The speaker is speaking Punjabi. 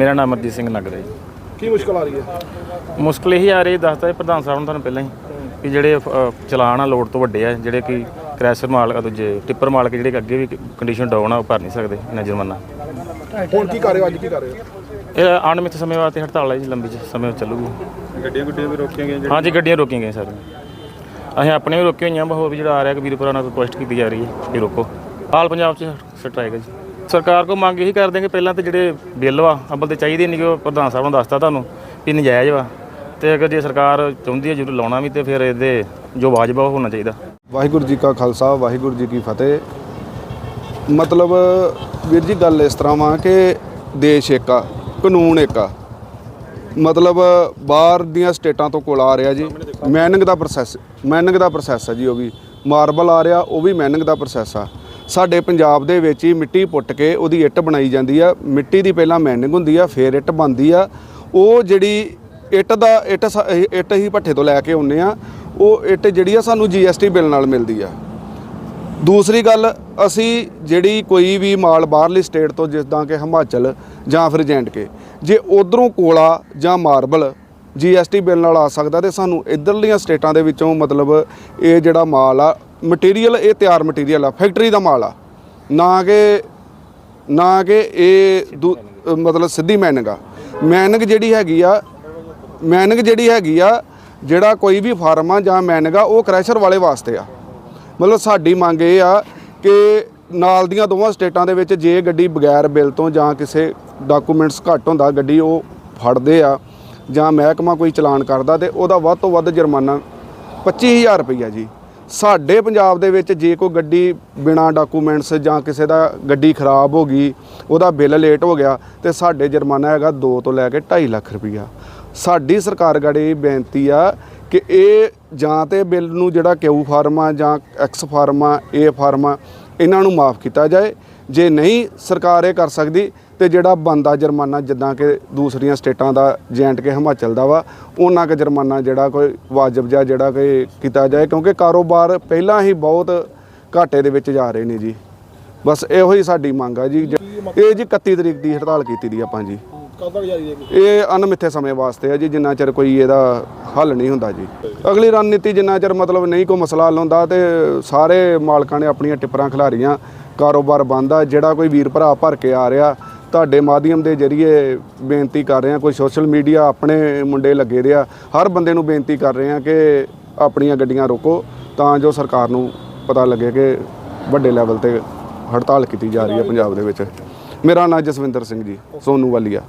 ਮੇਰਾ ਨਾਮ ਅਮਰਜੀਤ ਸਿੰਘ ਨਗਰ ਹੈ ਜੀ। ਕੀ ਮੁਸ਼ਕਲ ਆ ਰਹੀ ਹੈ? ਮੁਸ਼ਕਲ ਇਹੀ ਆ ਰਹੀ ਦੱਸਦਾ ਜੀ ਪ੍ਰਧਾਨ ਸਾਹਿਬ ਨੂੰ ਤੁਹਾਨੂੰ ਪਹਿਲਾਂ ਹੀ ਕਿ ਜਿਹੜੇ ਅ, ਚਲਾਨ ਆ ਲੋਡ ਤੋਂ ਵੱਡੇ ਆ ਜਿਹੜੇ ਕਿ ਕ੍ਰੈਸ਼ਰ ਮਾਲਕ ਆ ਦੂਜੇ ਟਿੱਪਰ ਮਾਲਕ ਜਿਹੜੇ ਕਿ ਅੱਗੇ ਵੀ ਕੰਡੀਸ਼ਨ ਡਾਊਨ ਆ ਉਹ ਭਰ ਨਹੀਂ ਸਕਦੇ ਇੰਨਾ ਜੁਰਮਾਨਾ। ਹੁਣ ਕੀ ਕਰ ਰਹੇ ਹੋ ਅੱਜ ਕੀ ਕਰ ਰਹੇ ਹੋ? ਇਹ ਅਣਮਿੱਥੇ ਸਮੇਂ ਵਾਸਤੇ ਹੜਤਾਲ ਹੈ ਜੀ ਲੰਬੀ ਚ ਸਮੇਂ ਚੱਲੂਗੀ। ਗੱਡੀਆਂ ਗੁੱਡੀਆਂ ਵੀ ਰੋਕੀਆਂ ਗਈਆਂ ਹਾਂਜੀ ਗੱਡੀਆਂ ਰੋਕੀਆਂ ਗਈਆਂ ਸਾਰੀਆਂ। ਅਸੀਂ ਆਪਣੇ ਵੀ ਰੋਕੇ ਹੋਈਆਂ ਵਾ, ਹੋਰ ਵੀ ਜਿਹੜਾ ਆ ਰਿਹਾ ਕਿ ਵੀਰਪੁਰਾ ਨਾਲ ਰਿਕੁਐਸਟ ਕੀਤੀ ਜਾ ਰਹੀ ਹੈ ਕਿ ਰੋਕੋ। ਆਲ ਪੰਜਾਬ 'ਚ ਸਟ੍ਰਾਈਕ ਹੈ ਜੀ। ਸਰਕਾਰ ਕੋ ਮੰਗ ਇਹੀ ਕਰਦੇ ਕਿ ਪਹਿਲਾਂ ਤੇ ਜਿਹੜੇ ਬਿੱਲ ਵਾ ਅਬਲ ਤੇ ਚਾਹੀਦੇ ਨਹੀਂ ਕਿ ਉਹ ਪ੍ਰਧਾਨ ਸਾਹਿਬ ਨੂੰ ਦੱਸਤਾ ਤੁਹਾਨੂੰ ਵੀ ਨਜਾਇਜ਼ ਵਾ। ਤੇ ਅਗਰ ਜੇ ਸਰਕਾਰ ਚਾਹੁੰਦੀ ਹੈ ਜ਼ਰੂਰ ਲਾਉਣਾ ਵੀ, ਤੇ ਫਿਰ ਇਹਦੇ ਜੋ ਵਾਜਬਾ ਉਹ ਹੋਣਾ ਚਾਹੀਦਾ। ਵਾਹਿਗੁਰੂ ਜੀ ਕਾ ਖਾਲਸਾ, ਵਾਹਿਗੁਰੂ ਜੀ ਕੀ ਫਤਿਹ। ਮਤਲਬ ਵੀਰ ਜੀ, ਗੱਲ ਇਸ ਤਰ੍ਹਾਂ ਵਾ ਕਿ ਦੇਸ਼ ਇੱਕ ਆ, ਕਾਨੂੰਨ ਇੱਕ ਆ। ਮਤਲਬ ਬਾਹਰ ਦੀਆਂ ਸਟੇਟਾਂ ਤੋਂ ਕੋਲ ਆ ਰਿਹਾ ਜੀ ਮੈਨਿੰਗ ਦਾ ਪ੍ਰੋਸੈਸ ਮੈਨਿੰਗ ਦਾ ਪ੍ਰੋਸੈਸ ਹੈ ਜੀ ਉਹ ਵੀ। ਮਾਰਬਲ ਆ ਰਿਹਾ, ਉਹ ਵੀ ਮੈਨਿੰਗ ਦਾ ਪ੍ਰੋਸੈਸ ਆ। ਸਾਡੇ ਪੰਜਾਬ ਦੇ ਵਿੱਚ ਹੀ ਮਿੱਟੀ ਪੁੱਟ ਕੇ ਉਹਦੀ ਇੱਟ ਬਣਾਈ ਜਾਂਦੀ ਆ। ਮਿੱਟੀ ਦੀ ਪਹਿਲਾਂ ਮੈਨਿੰਗ ਹੁੰਦੀ ਆ, ਫਿਰ ਇੱਟ ਬਣਦੀ ਆ। ਉਹ ਜਿਹੜੀ ਇੱਟ ਦਾ, ਇੱਟ ਇੱਟ ਹੀ ਭੱਠੇ ਤੋਂ ਲੈ ਕੇ ਆਉਂਦੇ ਆ। ਉਹ ਇੱਟ ਜਿਹੜੀ ਆ ਸਾਨੂੰ ਜੀਐਸਟੀ ਬਿੱਲ ਨਾਲ ਮਿਲਦੀ ਆ। ਦੂਸਰੀ ਗੱਲ, ਅਸੀਂ ਜਿਹੜੀ ਕੋਈ ਵੀ ਮਾਲ ਬਾਹਰਲੀ ਸਟੇਟ ਤੋਂ ਜਿੱਦਾਂ ਕਿ ਹਿਮਾਚਲ ਜਾਂ ਫਿਰ ਕੇ, ਜੇ ਉਧਰੋਂ ਕੋਲਾ ਜਾਂ ਮਾਰਬਲ ਜੀਐਸਟੀ ਬਿੱਲ ਨਾਲ ਆ ਸਕਦਾ ਤੇ ਸਾਨੂੰ ਇਧਰਲੀਆਂ ਸਟੇਟਾਂ ਦੇ ਵਿੱਚੋਂ ਮਤਲਬ ਇਹ ਜਿਹੜਾ ਮਾਲ ਆ ਮਟੀਰੀਅਲ ਇਹ ਤਿਆਰ ਮਟੀਰੀਅਲ ਆ ਫੈਕਟਰੀ ਦਾ ਮਾਲ ਆ। ਨਾ ਕਿ ਨਾ ਕਿ ਇਹ ਦੂ- ਮਤਲਬ ਸਿੱਧੀ ਮੈਨਿੰਗ ਆ। ਮੈਨਿੰਗ ਜਿਹੜੀ ਹੈਗੀ ਆ ਮੈਨਿੰਗ ਜਿਹੜੀ ਹੈਗੀ ਆ, ਜਿਹੜਾ ਕੋਈ ਵੀ ਫਾਰਮ ਆ ਜਾਂ ਮੈਨਿੰਗ ਆ, ਉਹ ਕ੍ਰੈਸ਼ਰ ਵਾਲੇ ਵਾਸਤੇ ਆ। ਮਤਲਬ ਸਾਡੀ ਮੰਗ ਇਹ ਆ ਕਿ ਨਾਲ ਦੀਆਂ ਦੋਵਾਂ ਸਟੇਟਾਂ ਦੇ ਵਿੱਚ ਜੇ ਗੱਡੀ ਬਗੈਰ ਬਿੱਲ ਤੋਂ ਜਾਂ ਕਿਸੇ ਡਾਕੂਮੈਂਟਸ ਘੱਟ ਹੁੰਦਾ, ਗੱਡੀ ਉਹ ਫੜਦੇ ਆ ਜਾਂ ਮਹਿਕਮਾ ਕੋਈ ਚਲਾਨ ਕਰਦਾ ਤੇ ਉਹਦਾ ਵੱਧ ਤੋਂ ਵੱਧ ਜੁਰਮਾਨਾ 25000 ਰੁਪਈਆ ਜੀ। ਸਾਡੇ ਪੰਜਾਬ ਦੇ ਵਿੱਚ ਜੇ ਕੋਈ ਗੱਡੀ ਬਿਨਾ ਡਾਕੂਮੈਂਟਸ ਜਾਂ ਕਿਸੇ ਦਾ ਗੱਡੀ ਖਰਾਬ ਹੋ ਗਈ, ਉਹਦਾ ਬਿੱਲ ਲੇਟ ਹੋ ਗਿਆ ਤੇ ਸਾਡੇ ਜੁਰਮਾਨਾ ਹੈਗਾ 2 ਤੋਂ ਲੈ ਕੇ 2.5 ਲੱਖ ਰੁਪਈਆ। ਸਾਡੀ ਸਰਕਾਰ ਗੜੀ ਬੇਨਤੀ ਆ ਕਿ ਇਹ ਜਾਂ ਤੇ ਬਿੱਲ ਨੂੰ ਜਿਹੜਾ ਕਿਊ ਫਾਰਮ ਆ ਜਾਂ ਐਕਸ ਫਾਰਮ ਆ, ਏ ਫਾਰਮ ਆ, ਇਹਨਾਂ ਨੂੰ ਮਾਫ ਕੀਤਾ ਜਾਏ। ਜੇ ਨਹੀਂ ਸਰਕਾਰ ਇਹ ਕਰ ਸਕਦੀ ਤੇ ਜਿਹੜਾ ਬੰਦਾ ਜੁਰਮਾਨਾ ਜਿੱਦਾਂ ਕਿ ਦੂਸਰੀਆਂ ਸਟੇਟਾਂ ਦਾ ਜੈਂਟ ਕੇ ਹਿਮਾਚਲ ਦਾ ਵਾ ਉਹਨਾਂ ਕ ਜੁਰਮਾਨਾ ਜਿਹੜਾ ਕੋਈ ਵਾਜਬ ਜਿਹਾ ਜਿਹੜਾ ਕਿ ਕੀਤਾ ਜਾਏ ਕਿਉਂਕਿ ਕਾਰੋਬਾਰ ਪਹਿਲਾਂ ਹੀ ਬਹੁਤ ਘਾਟੇ ਦੇ ਵਿੱਚ ਜਾ ਰਹੇ ਨੇ ਜੀ। ਬਸ ਇਹੋ ਹੀ ਸਾਡੀ ਮੰਗ ਆ ਜੀ। ਇਹ ਜੀ 31 ਤਰੀਕ ਦੀ ਹੜਤਾਲ ਕੀਤੀ ਦੀ ਆਪਾਂ ਜੀ। ਇਹ ਅਨਮਿੱਥੇ ਸਮੇਂ ਵਾਸਤੇ ਹੈ ਜੀ ਜਿੰਨਾ ਚਿਰ ਕੋਈ ਇਹਦਾ ਹੱਲ ਨਹੀਂ ਹੁੰਦਾ ਜੀ। ਅਗਲੀ ਰਣਨੀਤੀ ਜਿੰਨਾ ਚਿਰ ਮਤਲਬ ਨਹੀਂ ਕੋਈ ਮਸਲਾ ਹੱਲ ਹੁੰਦਾ ਤੇ ਸਾਰੇ ਮਾਲਕਾਂ ਨੇ ਆਪਣੀਆਂ ਟਿੱਪਰਾਂ ਖਿਲਾਰੀਆਂ ਕਾਰੋਬਾਰ ਬੰਦ ਆ ਜਿਹੜਾ ਕੋਈ ਵੀਰ ਭਰਾ ਭਰ ਕੇ ਆ ਰਿਹਾ ਤੁਹਾਡੇ ਮਾਧਿਅਮ ਦੇ ਜਰੀਏ ਬੇਨਤੀ ਕਰ ਰਹੇ ਆ ਕੋਈ ਸੋਸ਼ਲ ਮੀਡੀਆ ਆਪਣੇ ਮੁੰਡੇ ਲੱਗੇ ਰਿਹਾ ਹਰ ਬੰਦੇ ਨੂੰ ਬੇਨਤੀ ਕਰ ਰਹੇ ਹਾਂ ਕਿ ਆਪਣੀਆਂ ਗੱਡੀਆਂ ਰੋਕੋ, ਤਾਂ ਜੋ ਸਰਕਾਰ ਨੂੰ ਪਤਾ ਲੱਗੇ ਕਿ ਵੱਡੇ ਲੈਵਲ ਤੇ ਹੜਤਾਲ ਕੀਤੀ ਜਾ ਰਹੀ ਹੈ ਪੰਜਾਬ ਦੇ ਵਿੱਚ। ਮੇਰਾ ਨਾਮ ਜਸਵਿੰਦਰ ਸਿੰਘ ਜੀ, ਸੋਨੂ ਵਾਲੀਆ।